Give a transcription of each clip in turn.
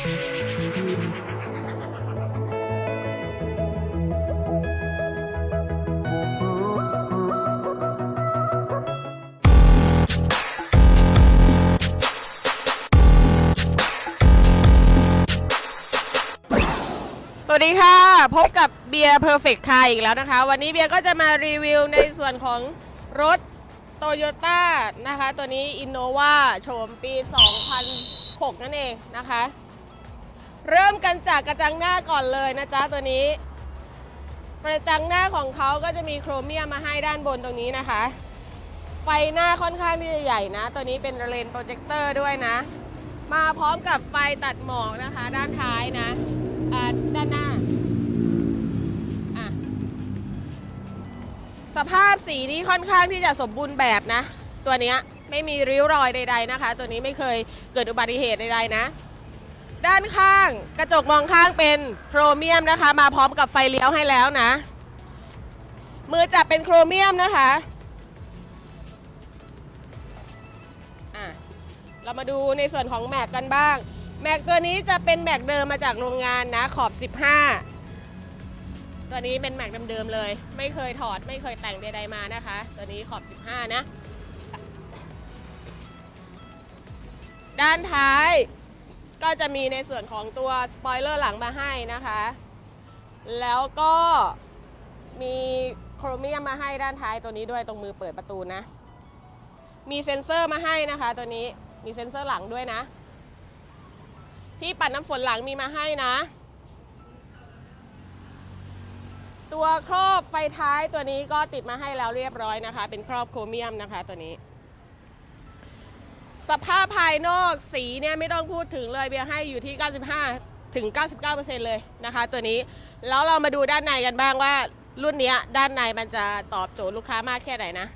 สวัสดีค่ะ พบกับเบียร์เพอร์เฟกต์คาอีกแล้วนะคะ วันนี้เบียร์ก็จะมารีวิวในส่วนของรถโตโยต้านะคะ ตัวนี้ Innova โฉมปี 2006 นั่นเองนะคะ เริ่มกันจากกระจังหน้าก่อนเลยนะจ๊ะตัวนี้ กระจังหน้าของเขาก็จะมีโครเมียมมาให้ด้านบนตรงนี้นะคะ ไฟหน้าค่อนข้างที่จะใหญ่นะ ตัวนี้เป็นเลนโปรเจคเตอร์ด้วยนะ มาพร้อมกับไฟตัดหมอกนะคะ ด้านท้ายนะด้านหน้าสภาพสีนี้ค่อนข้างที่จะสมบูรณ์แบบนะ ตัวเนี้ยไม่มีริ้วรอยใด ๆนะคะ ตัวนี้ไม่เคยเกิดอุบัติเหตุใดๆนะ ด้านข้างกระจกมองข้างเป็นโครเมียมนะคะ มาพร้อมกับไฟเลี้ยวให้แล้วนะ มือจับเป็นโครเมียมนะคะอะเรามาดูในส่วนของแม็กกันบ้าง แม็กตัวนี้จะเป็นแม็กเดิมมาจากโรงงานนะ ขอบ 15 ตัวนี้เป็นแม็กเดิมๆเลย ไม่เคยถอดไม่เคยแต่งใดๆมานะคะ ตัวนี้ขอบ 15 นะ ด้านท้าย ก็จะมีในส่วนของตัวสปอยเลอร์หลังมาให้นะคะ แล้วก็มีโครเมียมมาให้ด้านท้ายตัวนี้ด้วยตรงมือเปิดประตูนะ มีเซ็นเซอร์มาให้นะคะ ตัวนี้มีเซ็นเซอร์หลังด้วยนะ ที่ปัดน้ำฝนหลังมีมาให้นะ ตัวครอบไฟท้ายตัวนี้ก็ติดมาให้แล้วเรียบร้อยนะคะ เป็นครอบโครเมียมนะคะตัวนี้ สภาพภายนอกสีเนี่ยไม่ต้องพูดถึงเลยเบียร์ให้อยู่ที่ 95 ถึง 99%เลยนะคะตัวนี้ แล้วเรามาดูด้านในกันบ้างว่า รุ่นนี้ด้านในมันจะตอบโจทย์ลูกค้ามากแค่ไหนนะ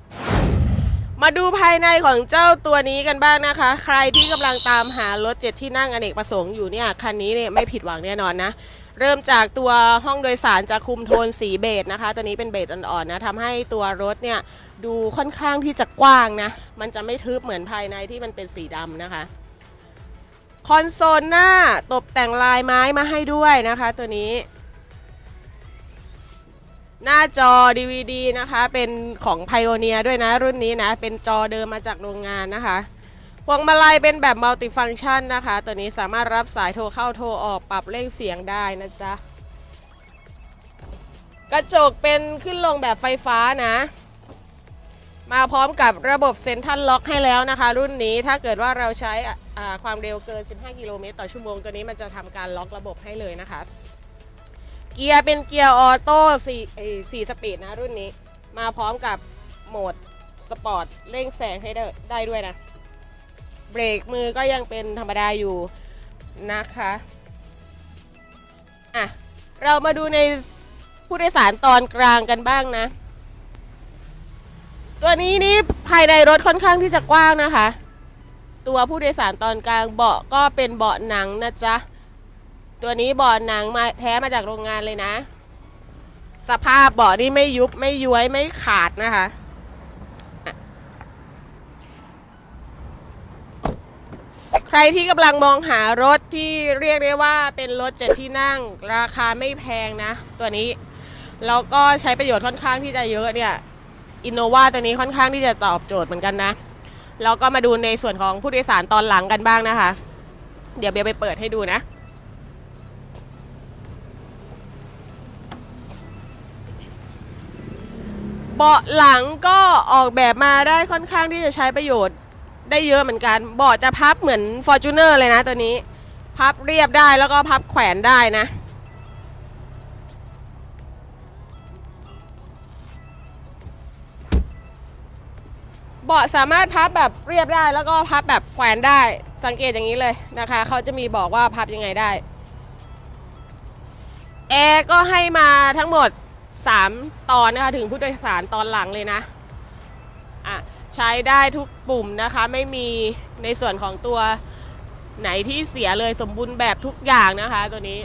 มาดูภายในของเจ้าตัวนี้กันบ้างนะคะ ใครที่กำลังตามหารถเจ็ดที่นั่งอเนกประสงค์อยู่เนี่ยคันนี้เนี่ยไม่ผิดหวังแน่นอนนะเริ่มจากตัวห้องโดยสารจะคุมโทนสีเบจนะคะ ตัวนี้เป็นเบจอ่อนๆนะทำให้ตัวรถเนี่ย ดูค่อนข้างที่จะกว้างนะ มันจะไม่ทึบเหมือนภายในที่มันเป็นสีดำนะคะ คอนโซลหน้าตกแต่งลายไม้มาให้ด้วยนะคะตัวนี้ หน้าจอ DVD นะคะ เป็นของ Pioneer ด้วยนะรุ่นนี้นะ เป็นจอเดิมมาจากโรงงานนะคะพวงมาลัยเป็นแบบมัลติฟัง c t ชันนะคะ ตัวนี้สามารถรับสายโทรเข้าโทรออกปรับเร่งเสียงได้นะจ๊ะ กระจกเป็นขึ้นลงแบบไฟฟ้านะ มาพร้อมกับระบบเซ็นทรัลล็อกให้แล้วนะคะ รุ่นนี้ถ้าเกิดว่าเราใช้ความเร็วเกิน 15 กิโลเมตรต่อชั่วโมงตัวนี้มันจะทำการล็อกระบบให้เลยนะคะ เกียร์เป็นเกียร์ออโต้สี่สี่สปีดนะรุ่นนี้ มาพร้อมกับโหมดสปอร์ตเร่งแซงให้ได้ได้ด้วยนะ เบรกมือก็ยังเป็นธรรมดาอยู่นะคะอะเรามาดูในผู้โดยสารตอนกลางกันบ้างนะ ตัวนี้นี่ภายในรถค่อนข้างที่จะกว้างนะคะ ตัวผู้โดยสารตอนกลางเบาะก็เป็นเบาะหนังนะจ๊ะ ตัวนี้เบาะหนังมาแท้มาจากโรงงานเลยนะ สภาพเบาะนี่ไม่ยุบไม่ย้วยไม่ขาดนะคะอะใครที่กำลังมองหารถที่เรียกได้ว่าเป็นรถเจ็ดที่นั่ง ราคาไม่แพงนะ ตัวนี้แล้วก็ใช้ประโยชน์ค่อนข้างที่จะเยอะเนี่ย อินโนวาตัวนี้ค่อนข้างที่จะตอบโจทย์เหมือนกันนะแล้วก็มาดูในส่วนของผู้โดยสารตอนหลังกันบ้างนะคะ เดี๋ยวเบียไปเปิดให้ดูนะ เบาะหลังก็ออกแบบมาได้ค่อนข้างที่จะใช้ประโยชน์ได้เยอะเหมือนกัน เบาะจะพับเหมือน f o r t u n e r เลยนะตัวนี้ พับเรียบได้แล้วก็พับแขวนได้นะ เบาะสามารถพับแบบเรียบได้ แล้วก็พับแบบแขวนได้สังเกตอย่างนี้เลยนะคะเขาจะมีบอกว่าพับยังไงได้แอร์ก็ให้มาทั้งหมด 3 ตอนนะคะถึงผู้โดยสารตอนหลังเลยนะอะใช้ได้ทุกปุ่มนะคะ ไม่มีในส่วนของตัวไหนที่เสียเลยสมบูรณ์แบบทุกอย่างนะคะตัวนี้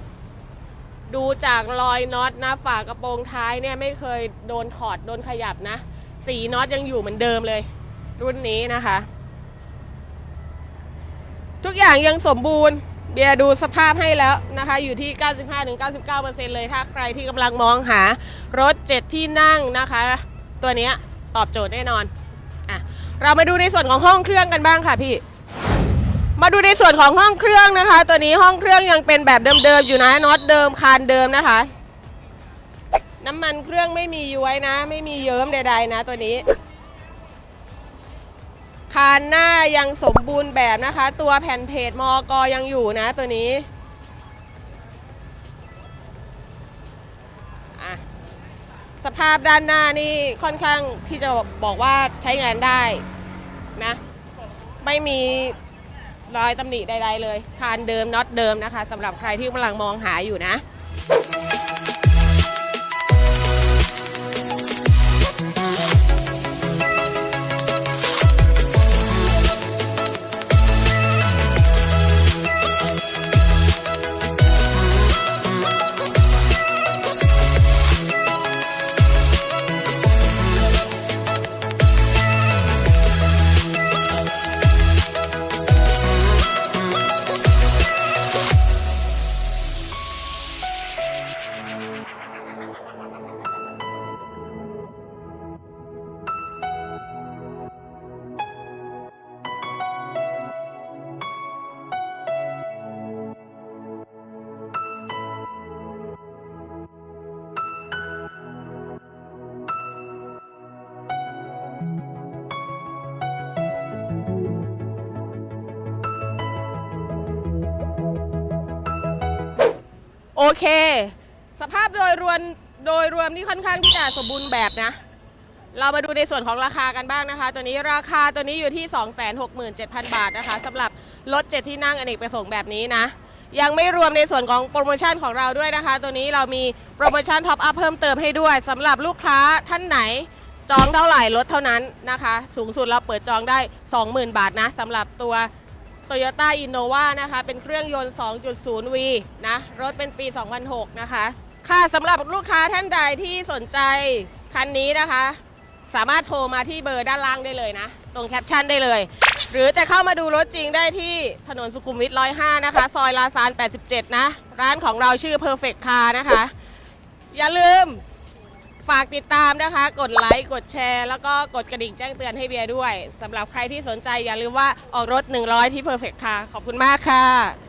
ดูจากรอยน็อตนะฝากระโปรงท้ายเนี่ยไม่เคยโดนถอดโดนขยับนะ สีน็อตยังอยู่เหมือนเดิมเลย รุ่นนี้นะคะ ทุกอย่างยังสมบูรณ์ เบียร์ดูสภาพให้แล้วนะคะ อยู่ที่ 95-99%เลยถ้าใครที่กำลังมองหารถ 7 ที่นั่งนะคะ ตัวนี้ตอบโจทย์แน่นอนอะเรามาดูในส่วนของห้องเครื่องกันบ้างค่ะพี่มาดูในส่วนของห้องเครื่องนะคะ ตัวนี้ห้องเครื่องยังเป็นแบบเดิมๆอยู่นะน็อตเดิมคานเดิมนะคะ น้ำมันเครื่องไม่มีย้วยนะ ไม่มีเยิ้มใดๆนะ ตัวนี้ คานหน้ายังสมบูรณ์แบบนะคะ ตัวแผ่นเพจมอกอยังอยู่นะตัวนี้สภาพด้านหน้านี่ค่อนข้างที่จะบอกว่าใช้งานได้นะ ไม่มีรอยตำหนิใดๆเลย คานเดิมน็อตเดิมนะคะสำหรับใครที่กำลังมองหาอยู่นะ โอเค สภาพโดยรวมโดยรวมนี่ค่อนข้างที่จะสมบูรณ์แบบนะ เรามาดูในส่วนของราคากันบ้างนะคะ ตัวนี้ราคาตัวนี้อยู่ที่ 267,000 บาทนะคะสำหรับรถ7ที่นั่งอเนกประสงค์แบบนี้นะยังไม่รวมในส่วนของโปรโมชั่นของเราด้วยนะคะ ตัวนี้เรามีโปรโมชั่นท็อปอัพเพิ่มเติมให้ด้วยสำหรับลูกค้าท่านไหนจองเท่าไหร่ลดเท่านั้นนะคะ สูงสุดเราเปิดจองได้ 20,000 บาทนะสำหรับตัว Toyota Innova นะคะ เป็นเครื่องยนต์ 2.0V นะ รถเป็นปี 2006 นะคะ ค่ะสำหรับลูกค้าท่านใดที่สนใจคันนี้นะคะ สามารถโทรมาที่เบอร์ด้านล่างได้เลยนะ ตรงแคปชั่นได้เลย หรือจะเข้ามาดูรถจริงได้ที่ถนนสุขุมวิท 105 นะคะ ซอยลาซาน 87 นะ ร้านของเราชื่อ Perfect Car นะคะ อย่าลืม ฝากติดตามนะคะ กดไลค์ กดแชร์ แล้วก็กดกระดิ่งแจ้งเตือนให้เบียร์ด้วยสำหรับใครที่สนใจอย่าลืมว่าออกรถ 100 ที่ Perfect ค่ะ ขอบคุณมากค่ะ